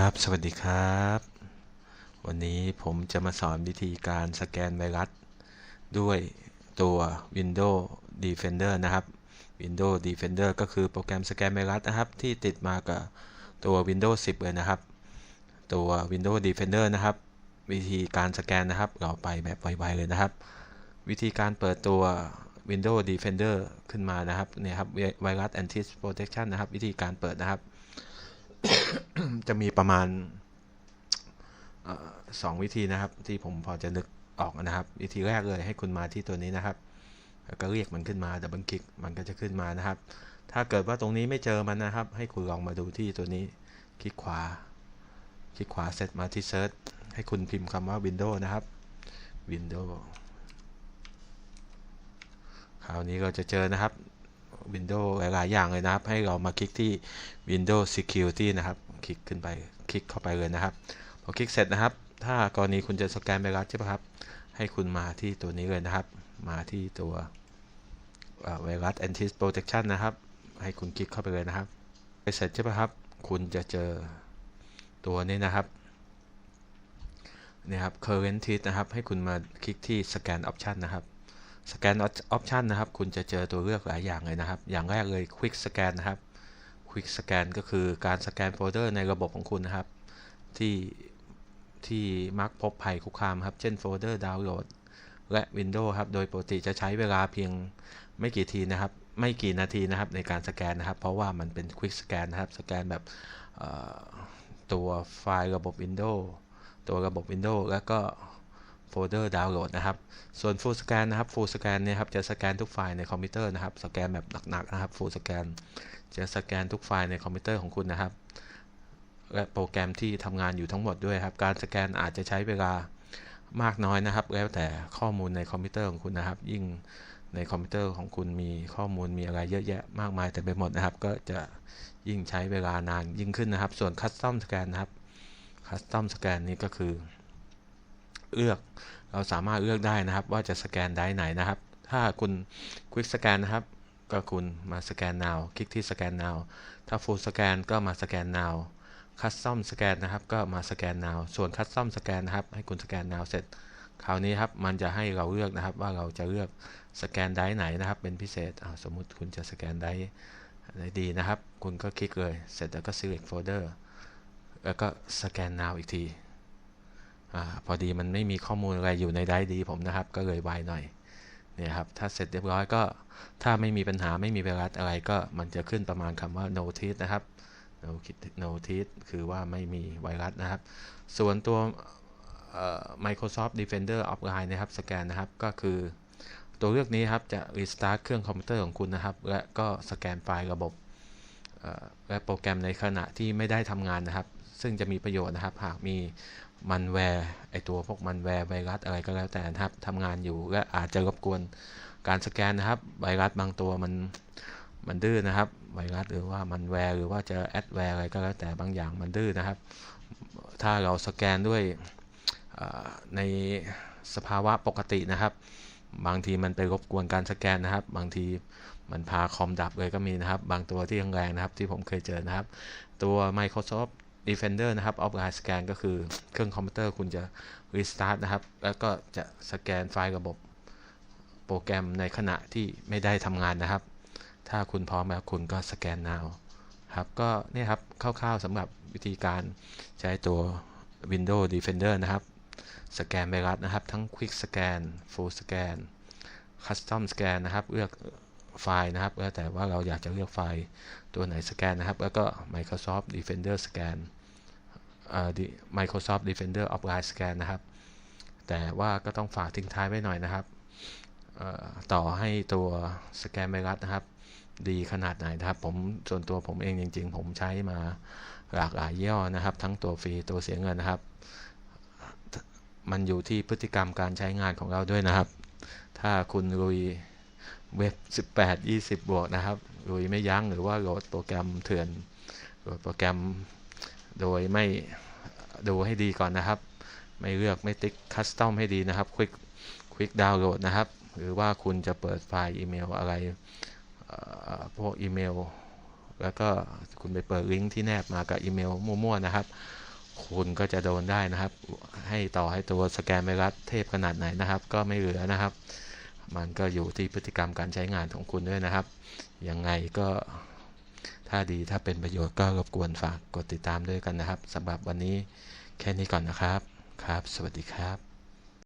ครับ สวัสดีครับ วันนี้ผมจะมาสอนวิธีการสแกนไวรัส ด้วยตัว Windows Defender นะครับ Windows Defender ก็คือโปรแกรมสแกนไวรัสนะครับ ที่ติดมากับตัว Windows 10 เลยนะครับ ตัว Windows Defender นะครับ วิธีการสแกนนะครับ เราไปแบบไวๆเลยนะครับ วิธีการเปิดตัว Windows Defender ขึ้นมานะครับเนี่ยครับ Virus Anti Protection นะครับ วิธีการเปิดนะครับ จะมีประมาณสองวิธีนะครับ ที่ผมพอจะนึกออกนะครับ วิธีแรกเลยให้คุณมาที่ตัวนี้นะครับแล้วก็เรียกมันขึ้นมาดับเบิลคลิกมันก็จะขึ้นมานะครับ ถ้าเกิดว่าตรงนี้ไม่เจอมันนะครับ ให้คุณลองมาดูที่ตัวนี้คลิกขวา คลิกขวาเสร็จมาที่เซิร์ชให้คุณพิมพ์คำว่า Windows นะครับ Windows คราวนี้เราจะเจอนะครับ Windows หลาย ๆ อย่างเลยนะครับ ให้เรามาคลิกที่ Windows Security นะครับ คลิกขึ้นไปคลิกเข้าไปเลยนะครับ พอคลิกเสร็จนะครับ ถ้ากรณีคุณจะสแกนไวรัสใช่ไหมครับ ให้คุณมาที่ตัวนี้เลยนะครับ มาที่ตัวไวรัส Anti Protection นะครับ ให้คุณคลิกเข้าไปเลยนะครับไปเสร็จใช่ไหมครับ คุณจะเจอตัวนี้นะครับนี่ครับ Current Test นะครับ ให้คุณมาคลิกที่ Scan Option นะครับสแกนออปชันนะครับ คุณจะเจอตัวเลือกหลายอย่างเลยนะครับ อย่างแรกเลย Quick Scan นะครับ Quick Scan ก็คือการสแกนโฟลเดอร์ในระบบของคุณนะครับ ที่ที่มักพบภัยคุกคามครับ เช่นโฟลเดอร์ดาวน์โหลดและ Windows ครับ โดยปกติจะใช้เวลาเพียงไม่กี่ทีนะครับ ไม่กี่นาทีนะครับในการสแกนนะครับ เพราะว่ามันเป็น Quick Scan นะครับ สแกนแบบตัวไฟล์ระบบ Windows ตัวระบบ Windows แล้วก็ โฟลเดอร์ดาวน์โหลดนะครับ ส่วน Full Scan นะครับ Full Scan เนี่ยครับจะสแกนทุกไฟล์ในคอมพิวเตอร์นะครับ สแกนแบบหนักๆนะครับ Full Scan จะสแกนทุกไฟล์ในคอมพิวเตอร์ของคุณนะครับ และโปรแกรมที่ทำงานอยู่ทั้งหมดด้วยครับ การสแกนอาจจะใช้เวลามากน้อยนะครับ แล้วแต่ข้อมูลในคอมพิวเตอร์ของคุณนะครับ ยิ่งในคอมพิวเตอร์ของคุณมีข้อมูลมีอะไรเยอะแยะมากมายแต่ไปหมดนะครับ ก็จะยิ่งใช้เวลานานยิ่งขึ้นนะครับ ส่วน Custom Scan นะครับ Custom Scan นี้ก็คือ เลือก เราสามารถเลือกได้นะครับ ว่าจะสแกนได้ไหนนะครับ ถ้าคุณ Quick Scan นะครับ ก็คุณมาสแกน now คลิกที่สแกน now ถ้า Full Scan ก็มาสแกน now Custom Scan นะครับ ก็มาสแกน now ส่วน Custom Scan นะครับ ให้คุณสแกน now เสร็จ คราวนี้ครับมันจะให้เราเลือกนะครับ ว่าเราจะเลือกสแกนได้ไหนนะครับ เป็นพิเศษสมมุติคุณจะสแกนได้ได้ดีนะครับ คุณก็คลิกเลย เสร็จแล้วก็ select folder แล้วก็สแกน now อีกที อพอดีมันไม่มีข้อมูลอะไรอยู่ในไดดีผมนะครับ ก็เลยไวหน่อยเนี่ยครับถ้าเสร็จเรียบร้อยก็ถ้าไม่มีปัญหาไม่มีไวรัสอะไรก็มันจะขึ้นประมาณคำว่า notice นะครับ notice คือว่าไม่มีไวรัสนะครับ ส่วนตัว Microsoft Defender Offline นะครับสแกนนะครับก็คือ ตัวเลือกนี้ครับจะ restart เครื่องคอมพิวเตอร์ของคุณนะครับ และก็สแกนไฟล์ระบบ และโปรแกรมในขณะที่ไม่ได้ทำงานนะครับ ซึ่งจะมีประโยชน์นะครับ หากมีมันแวร์ไอตัวพวกมันแวร์ไวรัสอะไรก็แล้วแต่นะครับทำงานอยู่และอาจจะรบกวนการสแกนนะครับ ไวรัสบางตัวมันมันดื้อนะครับ ไวรัสหรือว่ามันแวร์หรือว่าจะแอดแวร์อะไรก็แล้วแต่บางอย่างมันดื้อนะครับ ถ้าเราสแกนด้วยในสภาวะปกตินะครับ บางทีมันไปรบกวนการสแกนนะครับ บางที มันพาคอมดับเลยก็มีนะครับ บางตัวที่แรงนะครับที่ผมเคยเจอนะครับ ตัว Microsoft Defender นะครับ Offline Scan ก็คือเครื่องคอมพิวเตอร์คุณจะ Restart นะครับ แล้วก็จะสแกนไฟล์ระบบโปรแกรมในขณะที่ไม่ได้ทำงานนะครับ ถ้าคุณพร้อมแล้วคุณก็สแกน now ครับ ก็นี่ครับคร่าวๆสำหรับวิธีการใช้ตัว Windows Defender นะครับ สแกนไวรัสนะครับ ทั้ง Quick Scan Full Scan Custom Scan นะครับ เลือก ไฟล์นะครับแล้วแต่ว่าเราอยากจะเลือกไฟล์ตัวไหนสแกนนะครับ แล้วก็ Microsoft Defender Scan Microsoft Defender Offline Scan นะครับ แต่ว่าก็ต้องฝากทิ้งท้ายไว้หน่อยนะครับ ต่อให้ตัวสแกนไวรัสนะครับ ดีขนาดไหนนะครับ ผมส่วนตัวผมเองจริง ๆ ผมใช้มาหลากหลายยี่ห้อนะครับ ทั้งตัวฟรีตัวเสียเงินนะครับ มันอยู่ที่พฤติกรรมการใช้งานของเราด้วยนะครับ ถ้าคุณลุย เว็บ 18 20 บวกนะครับลุยไม่ยั้งหรือว่าโหลดโปรแกรมเถื่อนโหลดโปรแกรมโดยไม่ดูให้ดีก่อนนะครับ ไม่เลือกไม่ติ๊กคัสตอมให้ดีนะครับควิกควิกดาวน์โหลดนะครับ หรือว่าคุณจะเปิดไฟล์อีเมลอะไรพวกอีเมล แล้วก็คุณไปเปิดลิงก์ที่แนบมากับอีเมลมั่วๆนะครับ คุณก็จะโดนได้นะครับ ให้ต่อให้ตัวสแกนไวรัสเทพขนาดไหนนะครับ ก็ไม่เหลือนะครับ มันก็อยู่ที่พฤติกรรมการใช้งานของคุณด้วยนะครับ ยังไงก็ถ้าดีถ้าเป็นประโยชน์ก็รบกวนฝากกดติดตามด้วยกันนะครับสำหรับวันนี้แค่นี้ก่อนนะครับครับ สวัสดีครับ